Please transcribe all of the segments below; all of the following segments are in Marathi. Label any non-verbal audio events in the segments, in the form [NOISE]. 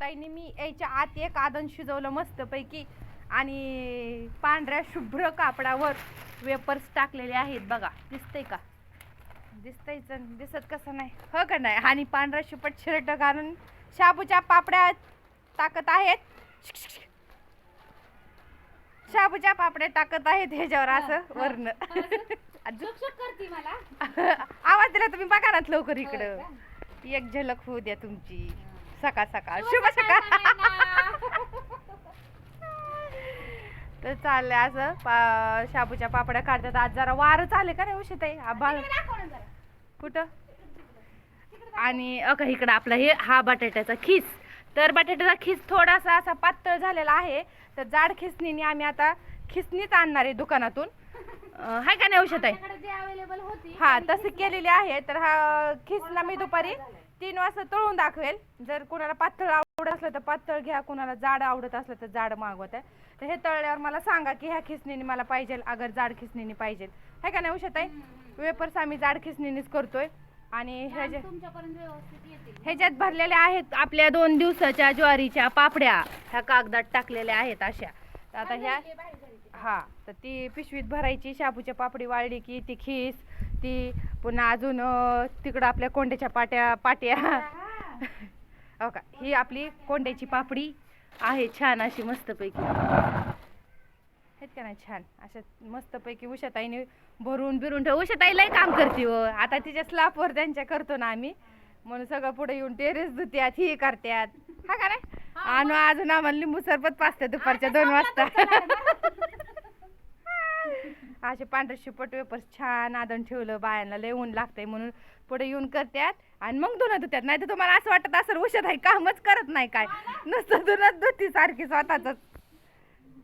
ताईने मी याच्या आत एक आदन शिजवलं मस्त पैकी आणि पांढऱ्या शुभ्र कापडावर वेपर्स टाकलेले आहेत बघा. दिसतंय का? दिसतंय दिसत कसं नाही. हो का नाही? आणि पांढरा शुपट शर्ट घालून शाबूच्या पापड्या टाकत आहेत. शाबूच्या पापड्या टाकत आहेत ह्याच्यावर असं वर्ण शुक करते मला. आवाज दिला तुम्ही बघा ना लवकर इकडं. एक झलक होऊ द्या तुमची. सकाळ सकाळ. शुभ सकाळ [LAUGHS] तर चाललंय असं. पा शाबूच्या पापड्या काढतात. आज जरा वारं चालले का नाही उशीत आहे कुठं? आणि अका इकडं आपला हे हा बटाट्याचा खीस. तर बटाट्याचा खीस थोडासा असा पातळ झालेला आहे. तर जाड खिसणीने आम्ही आता खिसणीच आणणार आहे दुकानातून. हाय का नाही औषध आहे हा तसे केलेले आहे. तर हा खिसला मी दुपारी तीन वाजता तळून दाखवेल. जर कोणाला पातळ आवडत असलं तर पातळ घ्या कोणाला जाड आवडत असलं तर जाड मागवत आहे. तर हे तळल्यावर मला सांगा की ह्या खिसणीने मला पाहिजे अगर जाड खिसणीने पाहिजे. है का नाही आहे वेपर्स आम्ही जाड खिसणीनेच करतोय. आणि ह्याच्या ह्याच्यात भरलेल्या आहेत आपल्या दोन दिवसाच्या ज्वारीच्या पापड्या. ह्या कागदात टाकलेल्या आहेत अशा. तर आता ह्या. हा तर ती पिशवीत भरायची शाबूच्या पापडी वाळली की ती खीस. ती पुन्हा अजून तिकडं आपल्या कोंड्याच्या पाट्या पाट्या. [LAUGHS] हो. का? ही आपली कोंड्याची पापडी आहे छान अशी मस्तपैकी. आहेत का नाही छान? अशा मस्तपैकी उषाताईने भरून बिरून ठेव उषाताई लय काम करते व आता तिच्या स्लापवर त्यांच्या करतो ना आम्ही. म्हणून सगळं पुढे येऊन टेरेस धुत्यात ही करत्यात. हा का नाही? आणि अजून आम्हाला लिंबू सरबत पाचत्या दुपारच्या दोन वाजता. असे पांढरे शिपट वेपर्स छान आदण ठेवलं बायांना लय ऊन लागतंय म्हणून पुढे येऊन करत्यात आणि मग धुणं धुत्यात. नाही तर तुम्हाला असं वाटत असं उशत आहे कामच करत नाही काय. नुसतं धुणं धुती सारखी स्वतःच.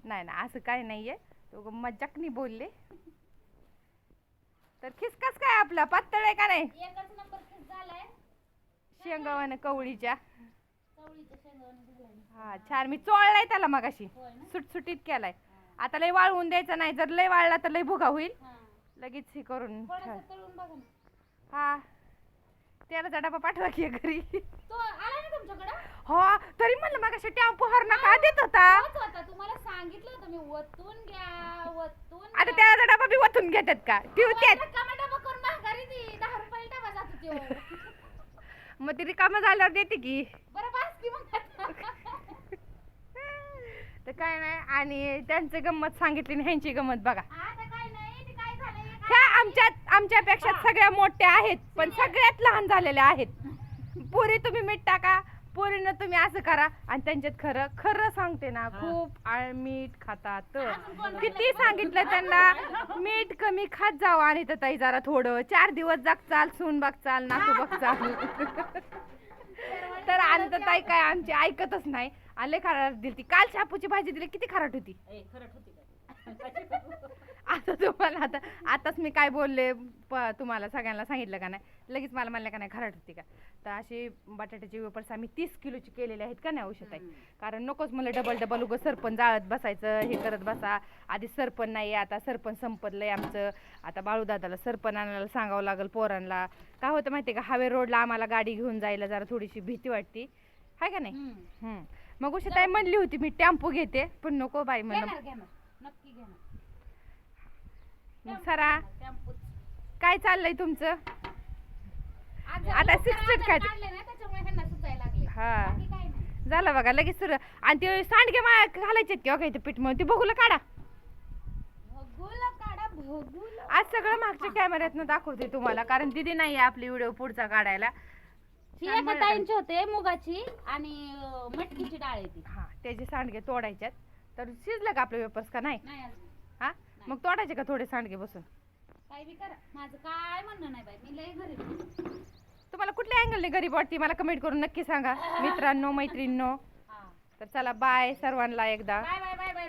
नाही ना असं काही नाहीये. तो मजाकनी बोलले. तर खिसकाच काय आपला? पातळ आहे का नाही? शेंगावानं कवळीच्या. हा छान. मी चोळलाय त्याला मगाशी. सुटसुटीत केलाय. आता लय वाळवून द्यायचं नाही. जर लय वाळला तर लय भुगा होईल. हा. लगेच हे करून ठेव. थोडंसं तळून बघा ना. हा. तेलाचा डबा पाठवा की घरी. तो आला ना तुमच्याकडं? हो तरी म्हणलं मग टेम्पो हर नका देत होता? तोच होता. तुम्हाला सांगितलं होतं मी वतून घ्या वतून आता तेलाचा डबा बी वतून घेतात का? ठेवतात रिकामा डबा करून माघारी दी. दहा रुपयाला डबा जातो त्यो [LAUGHS] मग ती रिकामं झाल्यावर देते की. बरं बस की मग. तर काय नाही आणि त्यांची गंमत सांगितली आणि ह्यांची गंमत बघा. आता काय नाही ते काय झालंय ह्या आमच्यात आमच्यापेक्षा सगळ्या मोठ्या आहेत पण सगळ्यात लहान झालेल्या आहेत. पुरी तुम्ही मीठ टाका पुरीनं तुम्ही असं करा आणि त्यांच्यात खरं खरं सांगते ना खूप आळ मीठ खातात. किती सांगितलं त्यांना मीठ कमी खात जावं आणि तर ताई जरा थोडं चार दिवस जाग चाल सून बघ चाल नाकू बघ चाल. [LAUGHS] तर आणि तर ताई काय आमची ऐकतच नाही. आले खराट दिली ती काल शापूची भाजी दिली किती खराट होती? [LAUGHS] आता तुम्हाला आता आताच मी काय बोलले प- तुम्हाला सगळ्यांना सांगितलं का नाही? लगेच मला म्हणलं का नाही खराट होती का? तर अशी बटाट्याचे वेपर्स आम्ही तीस किलोचे केलेले आहेत का नाही औषध आहे. कारण नकोच मला डबल डबल उगं सरपण जाळत बसायचं हे करत बसा. आधी सरपण नाही आता सरपण संपदलंय आमचं. आता बाळूदादाला सरपण आणायला सांगावं लागेल पोरांना. काय होतं माहिती का? हावे रोडला आम्हाला गाडी घेऊन जायला जरा थोडीशी भीती वाटते. हाय का नाही? हम्म. हम्म. मग उषाताई म्हणली होती मी टेम्पो घेते पण नको बाई म्हणलं घेणार घेणार नक्की घेणार मग सरा. काय चाललंय तुमचं? आज आता लवकर six feet आजार काय? काढले ना त्याच्यामुळे ह्यांना सुचायला लागले. हा. बाकी काय नाही. झालं बघा लगेच सुरू. आणि ते सांडगे मा घालायचे किंवा काही ते पीठ मग ते बघूला काढा. भगुला काढा भगुला आज सगळं मागच्या कॅमेऱ्यातनं दाखवते तुम्हाला कारण दिदी नाही आहे आपली व्हिडिओ पुढचा काढायला. ही छान एका. ताईंची होते मुगाची आणि अं, मटकीची डाळ आहे ती. हा त्याचे सांडगे तोडायच्यात. तर शिजलं का आपले वेपर्स का नाही? नाही अजून. हा? मग तोडायचे का थोडे सांडगे बसून? काय बी करा. माझं काय म्हणणं नाही बाई मी लय घरी तुम्हाला कुठल्या अँगलने गरीब वाटते? मला कमेंट करून नक्की सांगा. मित्रांनो मैत्रिणींनो. हा. तर चला बाय सर्वांना एकदा. Bye bye bye bye bye